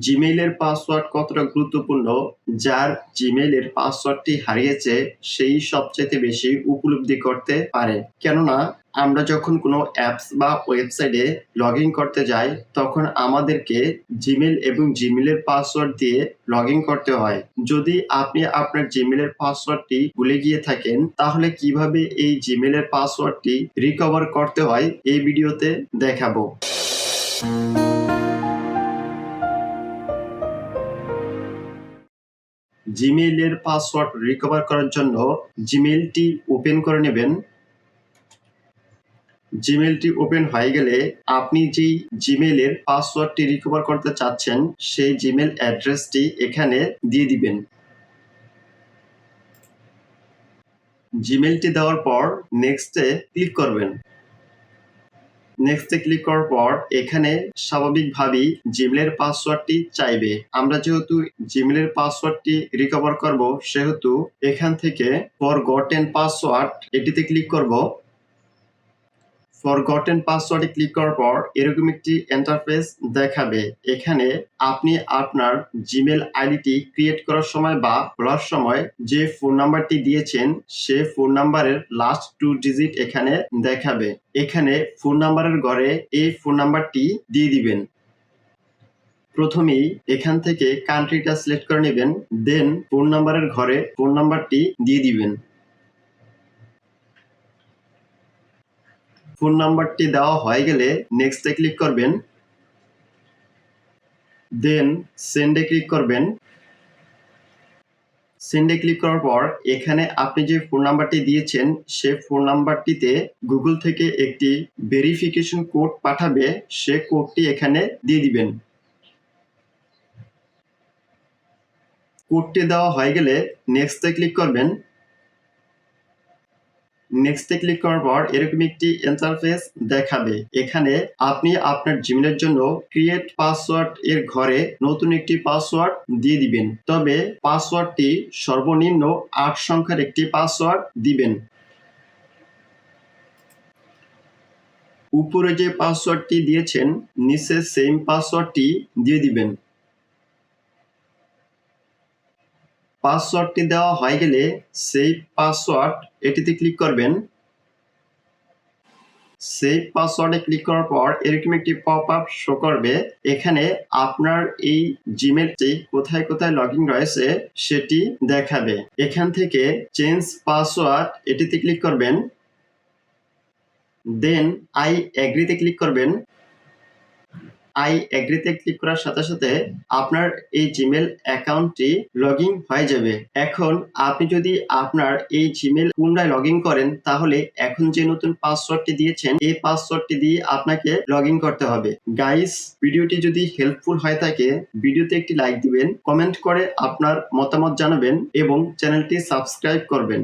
জিমেইলের password কতটা গুরুত্বপূর্ণ? যার জিমেইলের পাসওয়ার্ডটি হারিয়েছে, সেই সবচেয়ে বেশি উপলব্ধি করতে পারে। কেননা, আমরা যখন কোনো অ্যাপস বা ওয়েবসাইটে লগ ইন করতে যাই, তখন আমাদেরকে জিমেল এবং জিমেলের পাসওয়ার্ড দিয়ে লগ ইন করতে হয়। যদি আপনি আপনার জিমেলের পাসওয়ার্ডটি ভুলে গিয়ে থাকেন, তাহলে কীভাবে এই জিমেলের পাসওয়ার্ডটি রিকভার করতে হয়, এই ভিডিওতে দেখাবো। জিমেইলের পাসওয়ার্ড রিকভার করার জন্য জিমেইলটি ওপেন করে নেবেন। জিমেইলটি ওপেন হয়ে গেলে আপনি যেই জিমেইলের পাসওয়ার্ডটি রিকভার করতে চাচ্ছেন, সেই জিমেইল অ্যাড্রেসটি এখানে দিয়ে দিবেন। জিমেইলটি দেওয়ার পর নেক্সটে ক্লিক করবেন। নেক্সটে ক্লিক করার পর এখানে স্বাভাবিকভাবেই জিমেলের পাসওয়ার্ডটি চাইবে। আমরা যেহেতু জিমেলের পাসওয়ার্ডটি রিকভার করব, সেহেতু এখান থেকে ফর গটেন পাসওয়ার্ড এটিতে ক্লিক করব। ফরগটেন পাসওয়ার্ডে ক্লিক করার পর এরকম একটি ইন্টারফেস দেখাবে। এখানে আপনি আপনার জিমেল আইডিটি ক্রিয়েট করার সময় বা খোলার সময় যে ফোন নাম্বারটি দিয়েছেন, সে ফোন নাম্বারের লাস্ট টু ডিজিট এখানে দেখাবে। এখানে ফোন নাম্বারের ঘরে এই ফোন নাম্বারটি দিয়ে দিবেন। প্রথমেই এখান থেকে কান্ট্রিটা সিলেক্ট করে নেবেন দেন ফোন নাম্বারের ঘরে ফোন নাম্বারটি দিয়ে দিবেন। ফোন নাম্বারটি দেওয়া হয়ে গেলে নেক্সটে ক্লিক করবেন। দেন সেন্ডে ক্লিক করবেন। সেন্ডে ক্লিক করার পর এখানে আপনি যে ফোন নাম্বারটি দিয়েছেন, সে ফোন নাম্বারটিতে গুগল থেকে একটি ভেরিফিকেশন কোড পাঠাবে। সে কোডটি এখানে দিয়ে দিবেন। কোডটি দেওয়া হয়ে গেলে নেক্সটে ক্লিক করবেন। নেক্সটে ক্লিক করার পর এরকম একটি ইন্টারফেস দেখাবে। এখানে আপনি আপনার জিমেলের জন্য ক্রিয়েট পাসওয়ার্ড এর ঘরে নতুন একটি পাসওয়ার্ড দিয়ে দিবেন। তবে পাসওয়ার্ডটি সর্বনিম্ন আট সংখ্যার একটি পাসওয়ার্ড দিবেন। উপরে যে পাসওয়ার্ডটি দিয়েছেন, নিচে সেম পাসওয়ার্ডটি দিয়ে দিবেন। পাসওয়ার্ডটি দেওয়া হয়ে গেলে সেই পাসওয়ার্ড এটিতে ক্লিক করবেন। সেই পাসওয়ার্ডে ক্লিক করার পর এরকম একটি পপ আপ শো করবে। এখানে আপনার এই জিমেলটি কোথায় কোথায় লগ রয়েছে সেটি দেখাবে। এখান থেকে চেঞ্জ পাসওয়ার্ড এটিতে ক্লিক করবেন। দেন আই অ্যাগ্রিতে ক্লিক করবেন। আই এগ্রিতে ক্লিক করার সাথে সাথে আপনার এই জিমেল অ্যাকাউন্টটি লগ হয়ে যাবে। এখন আপনি যদি আপনার এই জিমেল পুনরায় লগ করেন, তাহলে এখন যে নতুন পাসওয়ার্ডটি দিয়েছেন, এই পাসওয়ার্ডটি দিয়ে আপনাকে লগ করতে হবে। গাইস ভিডিওটি যদি হেল্পফুল হয়ে থাকে, ভিডিওতে একটি লাইক দিবেন কমেন্ট করে আপনার মতামত জানাবেন এবং চ্যানেলটি সাবস্ক্রাইব করবেন।